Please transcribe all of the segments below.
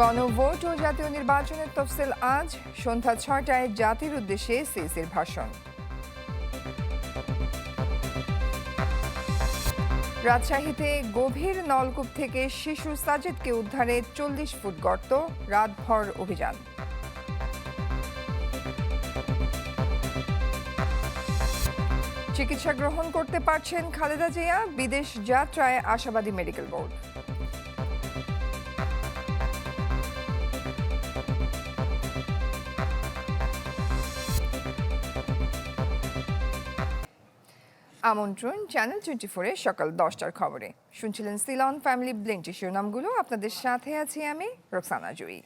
গণভোট ও জাতীয় নির্বাচনের তফসিল আজ, সন্ধ্যা ছয়টায় জাতির উদ্দেশ্যে সিসির ভাষণ। রাজশাহীতে গভীর নলকূপ থেকে শিশু সাজিদকে উদ্ধারে চল্লিশ ফুট গর্ত, রাতভর অভিযান। চিকিৎসা গ্রহণ করতে পারছেন খালেদা জিয়া, বিদেশ যাত্রায় আশাবাদী মেডিকেল বোর্ড। আমন্ত্রণ চ্যানেল টোয়েন্টি ফোরে সকাল দশটার খবরে। শুনছিলেন সিলন ফ্যামিলি ব্লিংটি শিরোনামগুলো। আপনাদের সাথে আছি আমি রোকসানা জয়ী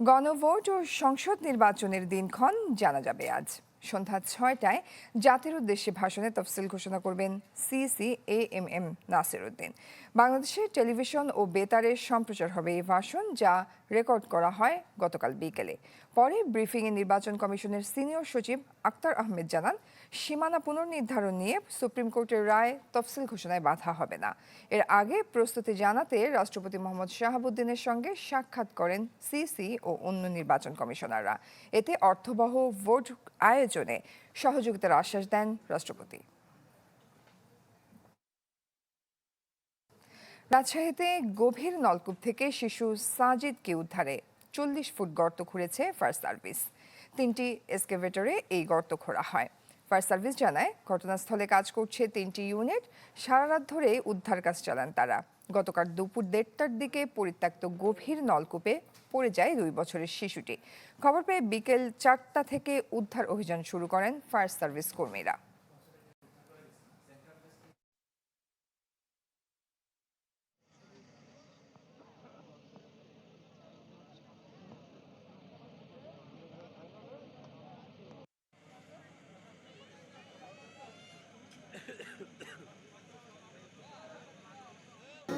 গণভোট ও সংসদ নির্বাচনের দিনক্ষণ জানা যাবে আজ। সন্ধ্যা ছয়টায় জাতির উদ্দেশ্যে ভাষণে তফসিল ঘোষণা করবেন CEC A M M Nasir Uddin বাংলাদেশের টেলিভিশন ও বেতারে সম্প্রচার হবে এই ভাষণ যা রেকর্ড করা হয় গতকাল বিকেলে। পরে ব্রিফিংয়ে নির্বাচন কমিশনের সিনিয়র সচিব আক্তার আহমেদ জানান, সীমানা পুনর্নির্ধারণ নিয়ে সুপ্রিম কোর্টের রায় তফসিল ঘোষণায় বাধা হবে না। এর আগে প্রস্তুতি জানাতে রাষ্ট্রপতি মোহাম্মদ শাহাবুদ্দিনের সঙ্গে সাক্ষাৎ করেন সিসি ও অন্য নির্বাচন কমিশনাররা। এতে অর্থবহ ভোট আয়োজনে সহযোগিতার আশ্বাস দেন রাষ্ট্রপতি। রাজশাহীতে গভীর নলকূপ থেকে শিশু সাজিদকে উদ্ধারে চল্লিশ ফুট গর্ত খুঁড়েছে ফায়ার সার্ভিস। তিনটি এসকেভেটরে এই গর্ত খোঁড়া হয়। ফায়ার সার্ভিস জানায়, ঘটনাস্থলে কাজ করছে তিনটি ইউনিট। সারা রাত ধরে উদ্ধার কাজ চালান তারা। গতকাল দুপুর দেড়টার দিকে পরিত্যক্ত গভীর নলকূপে পড়ে যায় দুই বছরের শিশুটি। খবর পেয়ে বিকেল চারটা থেকে উদ্ধার অভিযান শুরু করেন ফায়ার সার্ভিস কর্মীরা।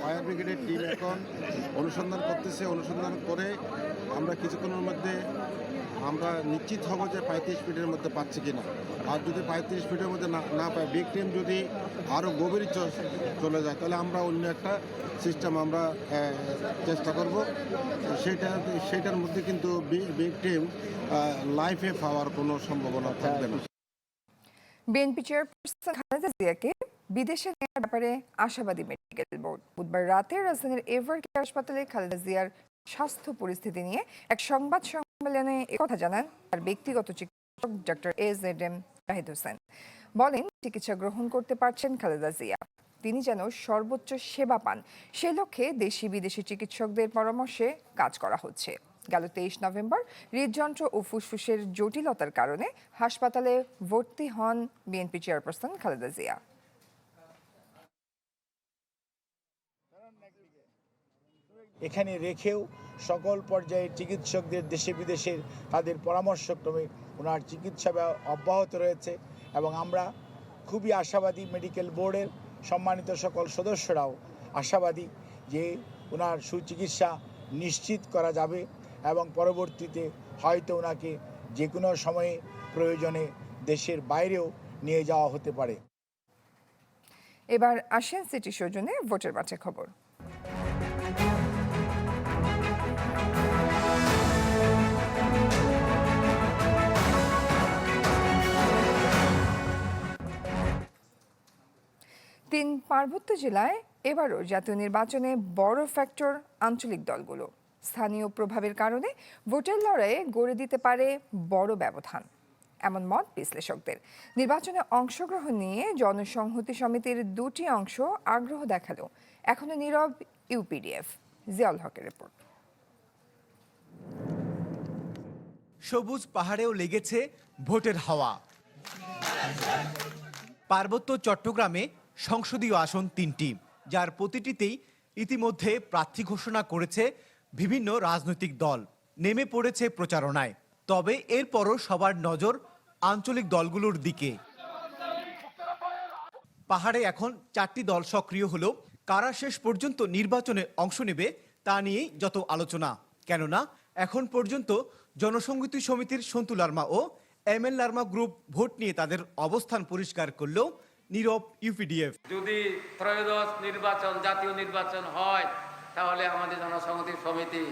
ফায়ার ব্রিগেডের টিম এখন অনুসন্ধান করতেছে, অনুসন্ধান করে আমরা কিছুক্ষণের মধ্যে আমরা নিশ্চিত হব যে পঁয়ত্রিশ ফিটের মধ্যে পাচ্ছি কিনা। আর যদি পঁয়ত্রিশ ফিটের মধ্যে না না পাই বিগ টিম যদি আরও গভীর চলে যায়, তাহলে আমরা অন্য একটা সিস্টেম আমরা চেষ্টা করব। সেটা, সেটার মধ্যে কিন্তু বিগ টিম লাইফে পাওয়ার কোনো সম্ভাবনা থাকবে না। বিএনপি চেয়ারপারসন খালেদা জিয়াকে বিদেশে নেওয়ার ব্যাপারে আশাবাদী মেডিকেল বোর্ড বুধবার রাতে রাজধানীর এভার কেয়ার হাসপাতালে খালেদা জিয়ার স্বাস্থ্য পরিস্থিতি নিয়ে এক সংবাদ সম্মেলনে একথা জানান তার ব্যক্তিগত চিকিৎসক doctor A Z M Zahid Hossain. বলেন, চিকিৎসা গ্রহণ করতে পারছেন খালেদা জিয়া। তিনি যেন সর্বোচ্চ সেবা পান। সে লক্ষ্যে দেশি বিদেশি চিকিৎসকদের পরামর্শে কাজ করা হচ্ছে। গেল তেইশ নভেম্বর। হৃদযন্ত্র ও ফুসফুসের জটিলতার কারণে হাসপাতালে ভর্তি হন বিএনপি চেয়ারপারসন খালেদা জিয়া। এখানে রেখেও সকল পর্যায়ে চিকিৎসকদের দেশে বিদেশের তাদের পরামর্শক্রমে ওনার চিকিৎসা অব্যাহত রয়েছে এবং আমরা খুবই আশাবাদী মেডিকেল বোর্ডের সম্মানিত সকল সদস্যরাও আশাবাদী যে ওনার সুচিকিৎসা নিশ্চিত করা যাবে। এবং পরবর্তীতে হয়তো ওনাকে যে কোনো সময়ে প্রয়োজনে দেশের বাইরেও নিয়ে যাওয়া হতে পারে। এবার আসেন সিটি সৌজনে ভোটের বাছাই খবর। তিন পার্বত্য জেলায় এবারও জাতীয় নির্বাচনে বড় ফ্যাক্টর আঞ্চলিক দলগুলো। স্থানীয় প্রভাবের কারণে ভোটের লড়াইয়ে গড়ে দিতে পারে বড় ব্যবধান। এমন মত বিশ্লেষকদের। নির্বাচনে অংশগ্রহণ নিয়ে জনসংহতি সমিতির দুটি অংশ আগ্রহ দেখাল। এখনও নীরব ইউপিডিএফ। জিয়াউল হকের রিপোর্ট। সবুজ পাহাড়েও লেগেছে ভোটের হাওয়া। পার্বত্য চট্টগ্রামে সংসদীয় আসন তিনটি, যার প্রতিটিতেই ইতিমধ্যে প্রার্থী ঘোষণা করেছে বিভিন্ন রাজনৈতিক দল নেমে পড়েছে প্রচারণায়। তবে এরপরও সবার নজর আঞ্চলিক দলগুলোর দিকে। পাহাড়ে এখন চারটি দল সক্রিয় হলেও কারা শেষ পর্যন্ত নির্বাচনে অংশ নেবে তা নিয়েই যত আলোচনা। কেননা, এখন পর্যন্ত জনসংগীতি সমিতির সন্তু লার্মা ও M L Larma group vote নিয়ে তাদের অবস্থান পরিষ্কার করলেও নীরব ইউপিডিএফ। যদি ত্রয়োদশ নির্বাচন, জাতীয় নির্বাচন হয় তাহলে আমাদের জনসংহতি সমিতি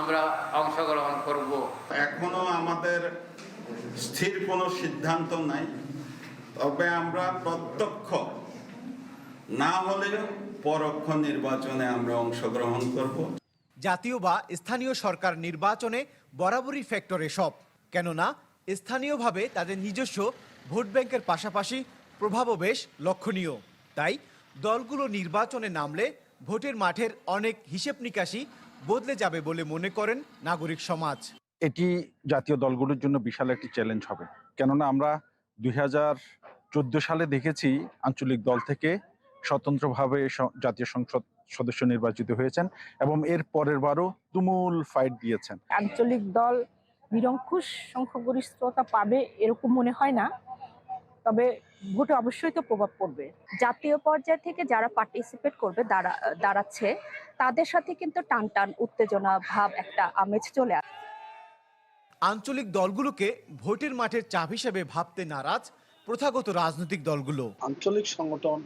আমরা অংশগ্রহণ করব। এখনও আমাদের স্থির কোনো সিদ্ধান্ত নাই। তবে আমরা প্রত্যক্ষ না হলেও পরোক্ষ নির্বাচনে আমরা অংশগ্রহণ করব। জাতীয় বা স্থানীয় সরকার নির্বাচনে বরাবরই ফ্যাক্টর এসব। কেননা স্থানীয়ভাবে তাদের নিজস্ব ভোট ব্যাংকের পাশাপাশি প্রভাবও বেশ লক্ষণীয়। তাই দলগুলো নির্বাচনে নামলে ভোটের মাঠের অনেক হিসেব নিকাশি বদলে যাবে বলে মনে করেন নাগরিক সমাজ। এটি জাতীয় দলগুলোর জন্য বিশাল একটি চ্যালেঞ্জ হবে। কেননা আমরা দুই হাজার চোদ্দ সালে দেখেছি আঞ্চলিক দল থেকে স্বতন্ত্রভাবে জাতীয় সংসদ সদস্য নির্বাচিত হয়েছেন এবং এর পরের বারও তুমুল ফাইট দিয়েছেন। আঞ্চলিক দল নিরঙ্কুশ সংখ্যাগরিষ্ঠতা পাবে এরকম মনে হয় না। তবে ভোটে অবশ্যই তো প্রভাব পড়বে। জাতীয় পর্যায় থেকে যারা পার্টিসিপেট করবে দাঁড়া দাঁড়াচ্ছে তাদের সাথে কিন্তু টান টান উত্তেজনা ভাব একটা আমেজ চলে আসে আঞ্চলিক দলগুলোকে ভোটের মাঠের চাপ হিসেবে ভাবতে নারাজ প্রথাগত রাজনৈতিক দলগুলো। আঞ্চলিক সংগঠন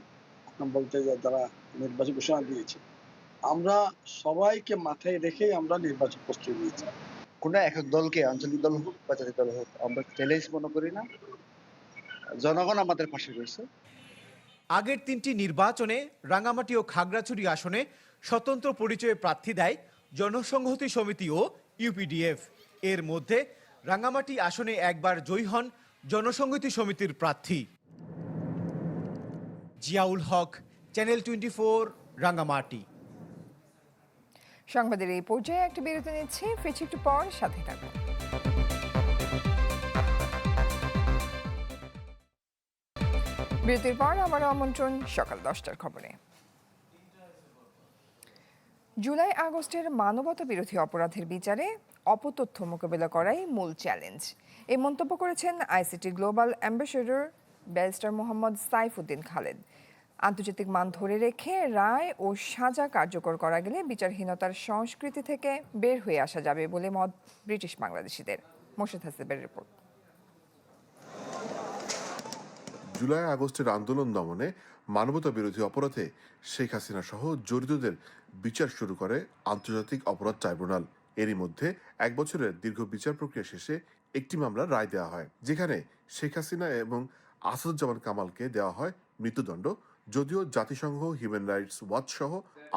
বলতে যা- যারা নির্বাচন ঘোষণা দিয়েছে আমরা সবাইকে মাথায় রেখেই আমরা নির্বাচন প্রস্তুতি নিয়েছি। কোনো একক দলকে আঞ্চলিক দল হোক বা জাতীয় দল হোক আমরা চ্যালেঞ্জ মনে করি না। জনগণ আমাদের পাশে রয়েছে। আগের তিনটি নির্বাচনে রাঙামাটি ও খাগড়াছড়ি আসনে স্বতন্ত্র পরিচয়ে প্রার্থী দেয় জনসংহতি সমিতি ও ইউপিডিএফ। এর মধ্যে রাঙামাটি আসনে একবার জয়ী হন জনসংহতি সমিতির প্রার্থী। Ziaul Haque channel twenty four Rangamati. সংবাদের এই পর্যায়ে একটি বিরতি নিচ্ছে। ফিরছি একটু পর সাথে থাকুন। বিরতির পর আমার আমন্ত্রণ সকাল দশটার খবরে। জুলাই আগস্টের মানবতা বিরোধী অপরাধের বিচারে অপতথ্য মোকাবেলা করাই মূল চ্যালেঞ্জ। এই মন্তব্য করেছেন ICT global ambassador barrister Mohammad Saifuddin Khaled. আন্তর্জাতিক মান ধরে রেখে রায় ও সাজা কার্যকর করা গেলে বিচারহীনতার সংস্কৃতি থেকে বের হয়ে আসা যাবে বলে মত ব্রিটিশ বাংলাদেশিদের। মোর্শেদ হাসিবের রিপোর্ট। জুলাই আগস্টের আন্দোলন দমনে মানবতা বিরোধী অপরাধে শেখ হাসিনা সহ জড়িতদের বিচার শুরু করে আন্তর্জাতিক অপরাধ ট্রাইব্যুনাল। এরই মধ্যে এক বছরের দীর্ঘ বিচার প্রক্রিয়া শেষে একটি মামলার রায় দেওয়া হয়, যেখানে শেখ হাসিনা এবং আসাদুজ্জামান কামালকে দেওয়া হয় মৃত্যুদণ্ড। যদিও জাতিসংঘ হিউম্যান রাইটস ওয়াচ সহ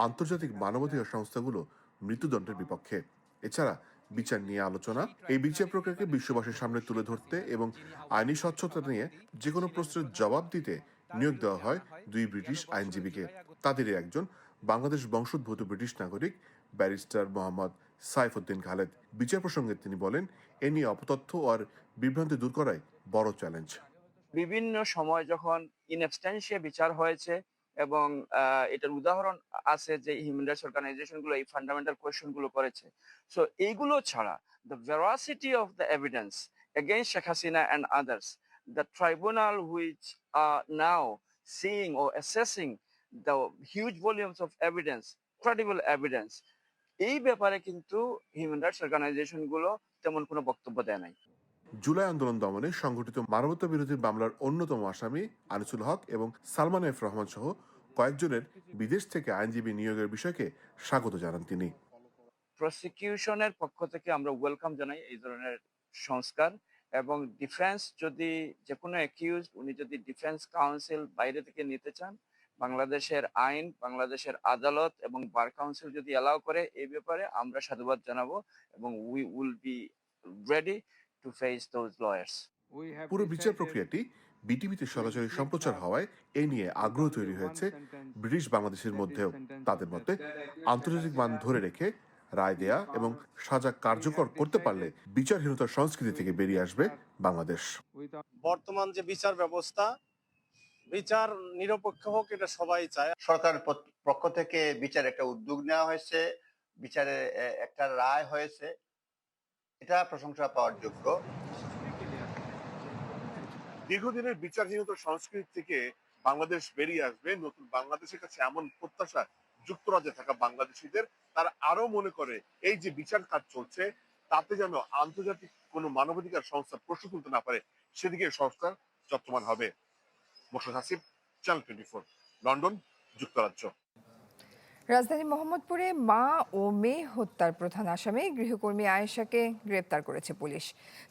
আন্তর্জাতিক মানবাধিকার সংস্থাগুলো মৃত্যুদণ্ডের বিপক্ষে। এছাড়া বিচার নিয়ে আলোচনা, এই বিচার প্রক্রিয়াকে বিশ্ববাসীর সামনে তুলে ধরতে এবং আইনি স্বচ্ছতা নিয়ে যে কোনো প্রশ্নের জবাব দিতে নিয়োগ দেওয়া হয় দুই ব্রিটিশ আইনজীবীকে। তাদেরই একজন বাংলাদেশ বংশোদ্ভূত ব্রিটিশ নাগরিক, ব্যারিস্টার মোহাম্মদ সাইফুদ্দিন খালেদ। বিচার প্রসঙ্গে তিনি বলেন, এ নিয়ে অপতথ্য আর বিভ্রান্তি দূর করাই বড় চ্যালেঞ্জ। বিভিন্ন সময় যখন ইনএবস্টেন্সিয়া বিচার হয়েছে এবং এটার উদাহরণ আছে যে হিউম্যান রাইটস অর্গানাইজেশনগুলো এই ফান্ডামেন্টাল কোয়েশ্চেনগুলো করেছে। সো এইগুলো ছাড়া the veracity of the evidence against Sheikh Hasina and others the tribunal which are now seeing O assessing the huge volumes of evidence credible evidence এই ব্যাপারে কিন্তু হিউম্যান রাইটস অর্গানাইজেশনগুলো তেমন কোনো বক্তব্য দেয় নাই। জুলাই আন্দোলন দমনে সংগঠিত মানবতা বিরোধী মামলার অন্যতম আসামি আনিসুল হক এবং সালমান এফ রহমান সহ কয়েকজনের বিদেশ থেকে আইনজীবী নিয়োগের বিষয়কে স্বাগত জানান তিনি। প্রসিকিউশনের পক্ষ থেকে আমরা ওয়েলকাম জানাই এই ধরনের সংস্কার এবং ডিফেন্স যদি যে কোনো অ্যাকিউজ উনি যদি ডিফেন্স কাউন্সিল বাইরে থেকে নিতে চান, বাংলাদেশের আইন, বাংলাদেশের আদালত এবং বার কাউন্সিল যদি অ্যালাউ করে, এই ব্যাপারে আমরা সাধুবাদ জানাব এবং উই উইল বি রেডি পুরো বিচার প্রক্রিয়াটি বিটিভিতে সরাসরি সম্প্রচার হওয়ায় এ নিয়ে আগ্রহ তৈরি হয়েছে ব্রিটিশ বাংলাদেশের মধ্যেও তাদের মতে আন্তর্জাতিক মান ধরে রেখে রায় দেয়া এবং সাজা কার্যকর করতে পারলে বিচারহীনতার সংস্কৃতি থেকে বেরিয়ে আসবে বাংলাদেশ। বর্তমান যে বিচার ব্যবস্থা বিচার নিরপেক্ষ হোক এটা সবাই চায়। সরকারের পক্ষ থেকে বিচার একটা উদ্যোগ নেওয়া হয়েছে বিচারে একটা রায় হয়েছে। এটা প্রশংসা পাওয়ার যোগ্য। দীর্ঘদিনের বিচারহীনতার সংস্কৃতি থেকে বাংলাদেশ বেরিয়ে আসবে। নতুন বাংলাদেশের কাছে এমন প্রত্যাশা যুক্তরাজ্যে থাকা বাংলাদেশিদের, তারা আরও মনে করে এই যে বিচার কাজ চলছে, তাতে যেন আন্তর্জাতিক কোনো মানবাধিকার সংস্থা প্রশ্ন তুলতে না পারে, সেদিকে সংস্কার যত্নবান হবে। Moshad Hasib channel twenty four London যুক্তরাজ্য। রাজধানী মোহাম্মদপুরে মা ও মেয়ে হত্যার প্রধান আসামি গৃহকর্মী আয়েশাকে গ্রেপ্তার করেছে পুলিশ।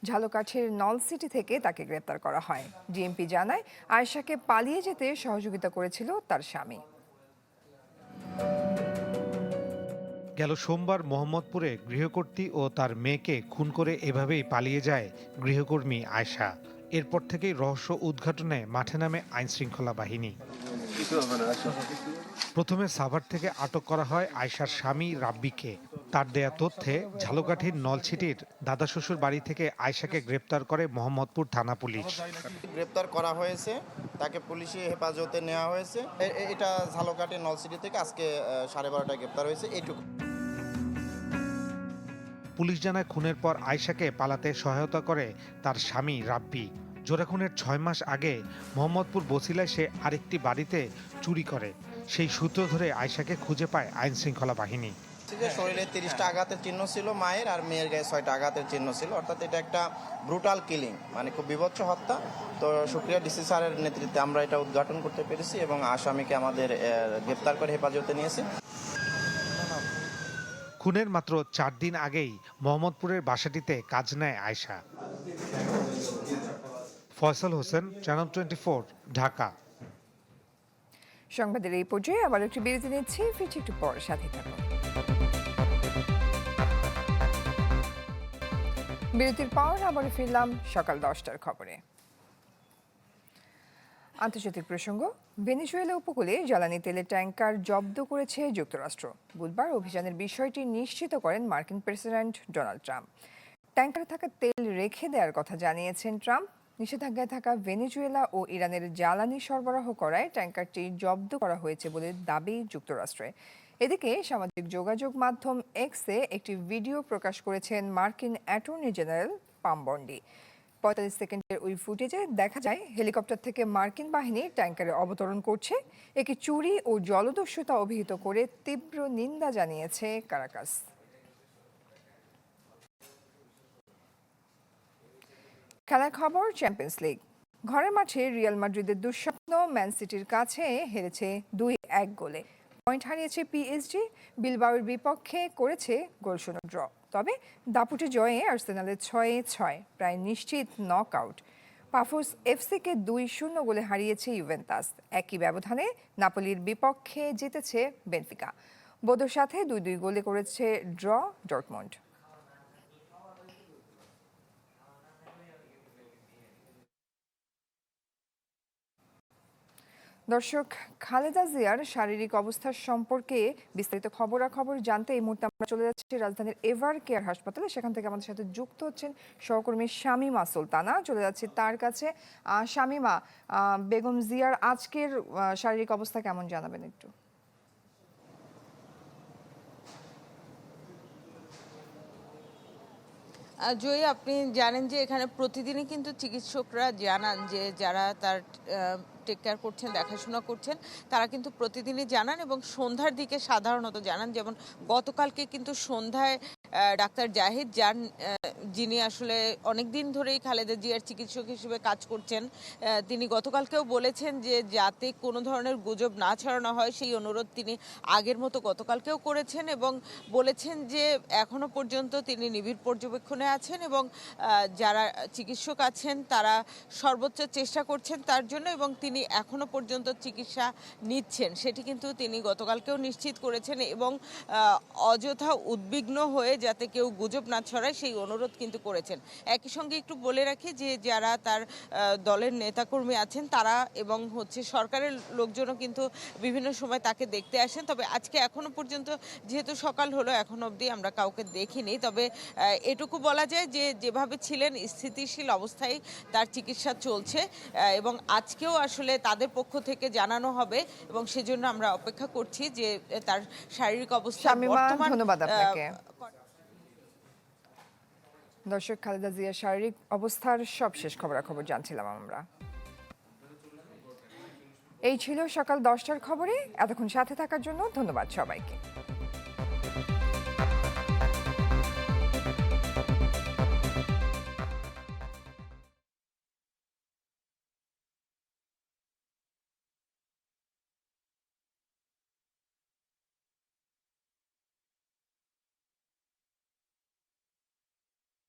ঝালকাঠির নলসিটি থেকে তাকে গ্রেপ্তার করা হয়। ডিএমপি জানায়, আয়েশাকে পালিয়ে যেতে সহযোগিতা করেছিল তার স্বামী। গেল সোমবার মোহাম্মদপুরে গৃহকর্ত্রী ও তার মেয়েকে খুন করে এভাবেই পালিয়ে যায় গৃহকর্মী আয়শা। এরপর থেকেই রহস্য উদ্ঘাটনে মাঠে নামে আইনশৃঙ্খলা বাহিনী। প্রথমে সাভার থেকে আটক করা হয় আয়শার স্বামী রাব্বিকে। তার দেয়া তথ্যে ঝালকাঠির নলছিটির দাদা শ্বশুর বাড়ি থেকে আয়শাকে গ্রেপ্তার করে মোহাম্মদপুর থানা পুলিশ। গ্রেপ্তার করা হয়েছে তাকে পুলিশি হেফাজতে নেওয়া হয়েছে। এটা ঝালকাঠি নলসিটি থেকে আজকে সাড়ে বারোটায় গ্রেপ্তার হয়েছে এইটুকু পুলিশ জানায় খুনের পর আয়শাকে পালাতে সহায়তা করে তার স্বামী রাব্বি। জোড়া খুনের ছয় মাস আগে মোহাম্মদপুর বসিলায় সে আরেকটি বাড়িতে চুরি করে। সেই সূত্র ধরে আয়শাকে খুঁজে পায় আইন শৃঙ্খলা বাহিনী। যে শরীরে তিরিশটা আঘাতের চিহ্ন ছিল মায়ের আর মেয়ের গায়ে ছয়টা আঘাতের চিহ্ন ছিল। অর্থাৎ এটা একটা ব্রুটাল কিলিং মানে খুব বিভৎস হত্যা। তো সুপ্রিয়া ডিসি স্যারের নেতৃত্বে আমরা এটা উদ্ঘাটন করতে পেরেছি এবং আসামিকে আমাদের গ্রেপ্তার করে হেফাজতে নিয়েছে। খুনের মাত্র চার দিন আগেই মোহাম্মদপুরের বাসাটিতে কাজ নেয় Ayesha. Faisal Hossain channel twenty Dhaka. সংবাদের এই পর্যায়ে আবার একটি বিরতি নিচ্ছি, ফিরছি একটু পর সাথে থাকুন। বিরতির পর আবার ফিরলাম সকাল দশটার খবরে। আন্তর্জাতিক প্রসঙ্গ, ভেনেজুয়েলা উপকূলে জ্বালানি তেলের ট্যাঙ্কার জব্দ করেছে যুক্তরাষ্ট্র। বুধবার অভিযানের বিষয়টি নিশ্চিত করেন মার্কিন প্রেসিডেন্ট ডোনাল্ড ট্রাম্প। ট্যাঙ্কারে থাকা তেল রেখে দেওয়ার কথা জানিয়েছেন ট্রাম্প। নিষেধাজ্ঞায় থাকা ভেনেজুয়েলা ও ইরানের জ্বালানি সরবরাহ করায় ট্যাঙ্কারটি জব্দ করা হয়েছে বলে দাবি যুক্তরাষ্ট্রে। এদিকে সামাজিক যোগাযোগ মাধ্যম এক্সে একটি ভিডিও প্রকাশ করেছেন মার্কিন অ্যাটর্নি জেনারেল পাম বন্ডি। পঁয়তাল্লিশ সেকেন্ডের ওই ফুটেজে দেখা যায়, হেলিকপ্টার থেকে মার্কিন বাহিনী ট্যাঙ্কারে অবতরণ করছে। একে চুরি ও জলদস্যুতা অভিহিত করে তীব্র নিন্দা জানিয়েছে কারাকাস। খেলার খবর চ্যাম্পিয়ন্স লিগ ঘরের মাঠে রিয়াল মাদ্রিদের দুঃস্বপ্ন, ম্যান সিটির কাছে হেরেছে দুই এক গোলে। পয়েন্ট হারিয়েছে পিএসজি বিলবাওয়ের বিপক্ষে করেছে গোলশূন্য ড্র। তবে দাপুটে জয়ে আর্সেনালের ছয়ে ছয় প্রায় নিশ্চিত নক আউট পাফোস এফসিকে দুই শূন্য গোলে হারিয়েছে ইউভেন্টাস। একই ব্যবধানে নাপোলির বিপক্ষে জিতেছে বেনফিকা। বোদোর সাথে দুই দুই গোলে করেছে ড্র ডর্টমন্ড। দর্শক, খালেদা জিয়ার শারীরিক অবস্থার সম্পর্কে বিস্তারিত খবরাখবর জানতে এই মুহূর্তে আমরা চলে যাচ্ছি রাজধানীর এভার কেয়ার হাসপাতালে। সেখান থেকে আমাদের সাথে যুক্ত হচ্ছেন সহকর্মী শামিমা সুলতানা। চলে যাচ্ছি তার কাছে। শামিমা বেগম জিয়ার আজকের শারীরিক অবস্থা কেমন জানাবেন একটু? জয়ী আপনি জানেন যে এখানে প্রতিদিনই কিন্তু চিকিৎসকরা জানান যে যারা তার টেক কেয়ার করছেন দেখাশোনা করছেন তারা কিন্তু প্রতিদিনই জানান এবং সন্ধ্যার দিকে সাধারণত জানান। যেমন গতকালকে কিন্তু সন্ধ্যায় ডাক্তার জাহিদ আহ, যিনি আসলে অনেক দিন ধরেই খালেদা জিয়ার চিকিৎসক হিসেবে কাজ করছেন তিনি গতকালকেও বলেছেন যে যাতে কোনো ধরনের গুজব না ছড়ানো হয়, সেই অনুরোধ তিনি আগের মতো গতকালকেও করেছেন এবং বলেছেন যে এখনও পর্যন্ত তিনি নিবিড় পর্যবেক্ষণে আছেন এবং যারা চিকিৎসক আছেন তারা সর্বোচ্চ চেষ্টা করছেন তার জন্য এবং তিনি এখনও পর্যন্ত চিকিৎসা নিচ্ছেন। সেটি কিন্তু তিনি গতকালকেও নিশ্চিত করেছেন এবং অযথা উদ্বিগ্ন হয়ে যাতে কেউ গুজব না ছড়ায়, সেই অনুরোধ কিন্তু করেছেন। একই সঙ্গে একটু বলে রাখি যে যারা তার দলের নেতাকর্মী আছেন তারা এবং হচ্ছে সরকারের লোকজনও কিন্তু বিভিন্ন সময় তাকে দেখতে আসেন। তবে আজকে এখনও পর্যন্ত যেহেতু সকাল হলো এখন অবধি আমরা কাউকে দেখিনি। তবে এটুকু বলা যায় যে যেভাবে ছিলেন স্থিতিশীল অবস্থায় তার চিকিৎসা চলছে এবং আজকেও আসলে তাদের পক্ষ থেকে জানানো হবে এবং সেজন্য আমরা অপেক্ষা করছি যে তার শারীরিক অবস্থা বর্তমান ধন্যবাদ আপনাকে। দর্শক খালেদা জিয়ার শারীরিক অবস্থার সবশেষ খবরাখবর জানছিলাম আমরা। এই ছিল সকাল দশটার খবরে। এতক্ষণ সাথে থাকার জন্য ধন্যবাদ সবাইকে।